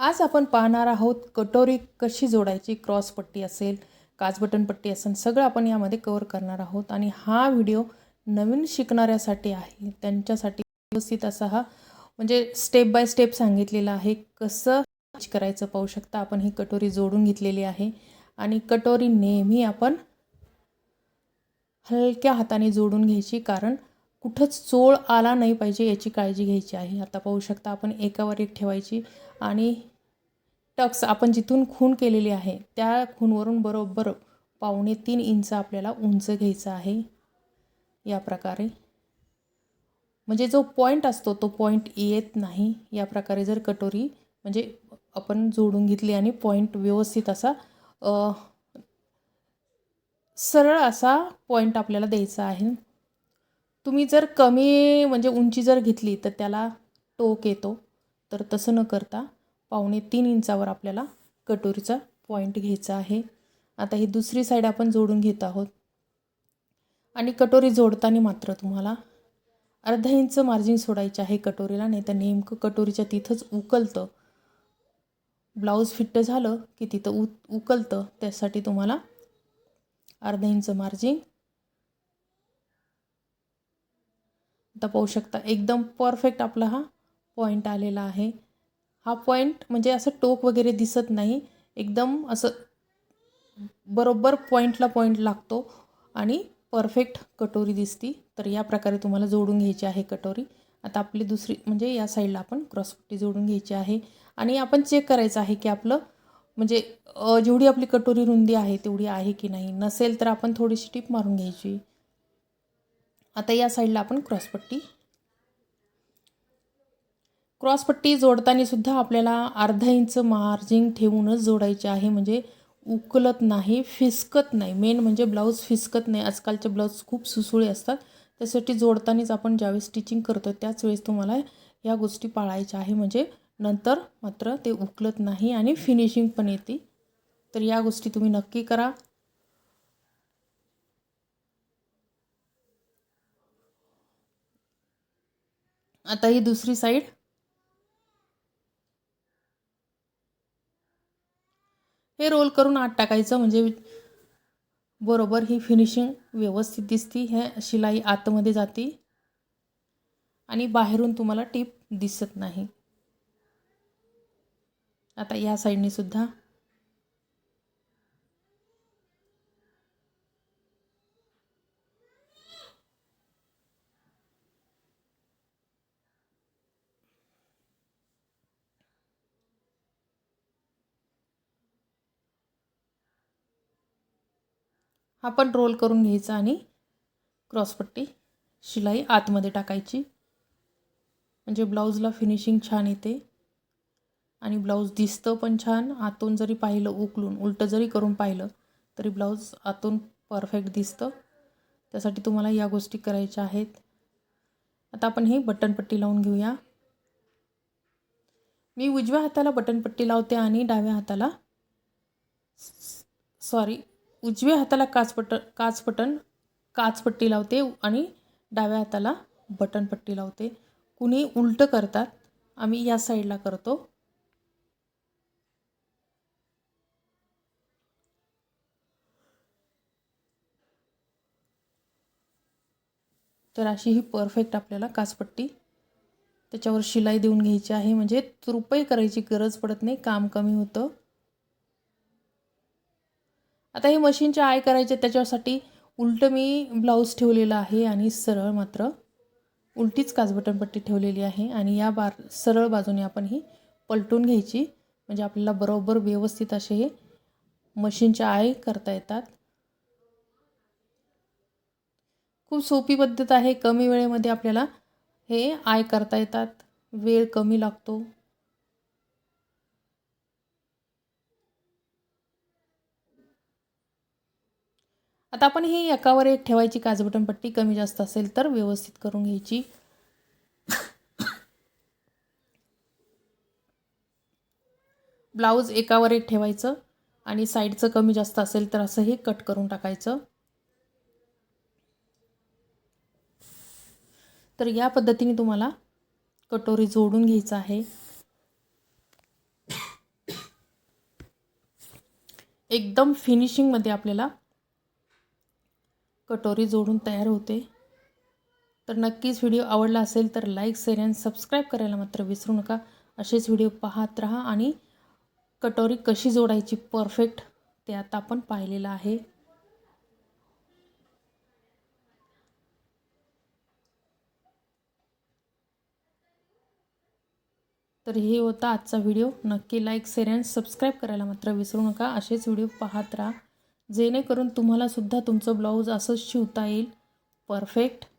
आज आपण पाहणार आहोत कटोरी कशी जोडायची क्रॉस पट्टी असेल काच बटन पट्टी असेल सगळं आपण यामध्ये कवर करणार आहोत. आणि हा व्हिडिओ नवीन शिकणाऱ्यासाठी आहे. त्यांच्यासाठी व्यवस्थित असा हा म्हणजे स्टेप बाय स्टेप सांगितलेला आहे कसं करायचं पाहू शकता. आपण ही कटोरी जोडून घेतलेली आहे. आणि कटोरी नेहमी आपण हलक्या हाताने जोडून घ्यायची कारण कुठंच चोळ आला नाही पाहिजे याची काळजी घ्यायची आहे. आता पाहू शकता आपण एकावर एक ठेवायची आणि टक्स आपण जिथून खून केलेली आहे त्या खूनवरून बरोबर पावणे तीन इंच आपल्याला उंच घ्यायचं आहे. या प्रकारे. म्हणजे जो पॉईंट असतो तो पॉईंट येत नाही. या प्रकारे जर कटोरी म्हणजे आपण जोडून घेतली आणि पॉईंट व्यवस्थित असा सरळ असा पॉईंट आपल्याला द्यायचा आहे. तुम्ही जर कमी म्हणजे उंची जर घेतली तर त्याला टोक येतो. तर तसं न करता पावणे तीन इंचावर आपल्याला कटोरीचा पॉईंट घ्यायचा आहे. आता ही दुसरी साईड आपण जोडून घेत आहोत. आणि कटोरी जोडताना मात्र तुम्हाला अर्धा इंच मार्जिन सोडायचे आहे कटोरीला नाही तर नेमकं कटोरीच्या तिथंच उकलतं. ब्लाऊज फिट्ट झालं की तिथं उ उकलतं त्यासाठी तुम्हाला अर्धा इंच मार्जिन आता पाहू शकता एकदम परफेक्ट आपला हा पॉईंट आलेला आहे. हा पॉईंट म्हणजे असं टोक वगैरे दिसत नाही. एकदम असं बरोबर पॉईंटला पॉईंट लागतो आणि परफेक्ट कटोरी दिसती. तर या प्रकारे तुम्हाला जोडून घ्यायची आहे कटोरी. आता आपली दुसरी म्हणजे या साईडला आपण क्रॉसपट्टी जोडून घ्यायची आहे. आणि आपण चेक करायचं आहे की आपलं म्हणजे जेवढी आपली कटोरी रुंदी आहे तेवढी आहे की नाही. नसेल तर आपण थोडीशी टीप मारून घ्यायची. आता या साईडला आपण क्रॉसपट्टी क्रॉसपट्टी जोडताना सुद्धा आपल्याला अर्धा इंच मार्जिंग ठेवूनच जोडायचे आहे. म्हणजे उकलत नाही फिसकत नाही. मेन म्हणजे ब्लाऊज फिसकत नाही. आजकालचे ब्लाऊज खूप सुसुळे असतात. त्यासाठी जोडतानाच आपण ज्यावेळेस स्टिचिंग करतो त्याच वेळेस तुम्हाला या गोष्टी पाळायच्या आहे. म्हणजे नंतर मात्र ते उकलत नाही आणि फिनिशिंग पण येते. तर या गोष्टी तुम्ही नक्की करा. आता ही दुसरी साईड हे रोल करून आत टाकायचं म्हणजे बरोबर ही फिनिशिंग व्यवस्थित दिसती हे शिलाई आतमध्ये जाते आणि बाहेरून तुम्हाला टीप दिसत नाही. आता या साईडने सुद्धा हा पण रोल करून घ्यायचा आणि क्रॉसपट्टी शिलाई आतमध्ये टाकायची. म्हणजे ब्लाऊजला फिनिशिंग छान येते. आणि ब्लाऊज दिसतं पण छान आतून जरी पाहिलं उकलून उलटं जरी करून पाहिलं तरी ब्लाऊज आतून परफेक्ट दिसतं. त्यासाठी तुम्हाला या गोष्टी करायच्या आहेत. आता आपण ही बटनपट्टी लावून घेऊया. मी उजव्या हाताला बटनपट्टी लावते आणि डाव्या हाताला सॉरी उजव्या हाताला काचपट काचपटन काचपट्टी लावते आणि डाव्या हाताला बटनपट्टी लावते. कुणी उलटं करतात आम्ही या साईडला करतो. तर अशी ही परफेक्ट आपल्याला काचपट्टी त्याच्यावर शिलाई देऊन घ्यायची आहे. म्हणजे रुपये करायची गरज पडत नाही काम कमी होतं. आता हे मशीनच्या आय करायचे त्याच्यासाठी उलटं मी ब्लाऊज ठेवलेलं आहे आणि सरळ मात्र उलटीच काजबटनपट्टी ठेवलेली आहे आणि या बार सरळ बाजूने आपण ही पलटून घ्यायची. म्हणजे आपल्याला बरोबर व्यवस्थित असे हे मशीनच्या आय करता येतात. खूप सोपी पद्धत आहे. कमी वेळेमध्ये आपल्याला हे आय करता येतात. वेळ कमी लागतो. आता आपण ही एकावर एक ठेवायची काजबटन पट्टी कमी जास्त असेल तर व्यवस्थित करून घ्यायची. ब्लाऊज एकावर एक ठेवायचं आणि साईडचं कमी जास्त असेल तर असं हे कट करून टाकायचं. तर या पद्धतीने तुम्हाला कटोरी जोडून घ्यायचं आहे. एकदम फिनिशिंगमध्ये आपल्याला कटोरी जोडून तयार होते. तर नक्कीच व्हिडिओ आवडला असेल तर लाईक शेअर आणि सबस्क्राईब करायला मात्र विसरू नका. असेच व्हिडिओ पाहत राहा आणि कटोरी कशी जोडायची परफेक्ट ते आता आपण पाहिलेलं आहे. तर हे होता आजचा व्हिडिओ. नक्की लाईक शेअर आणि सबस्क्राईब करायला मात्र विसरू नका. असेच व्हिडिओ पाहत राहा. जेणेकरून तुम्हालासुद्धा तुमचं ब्लाऊज असंच शिवता येईल. परफेक्ट.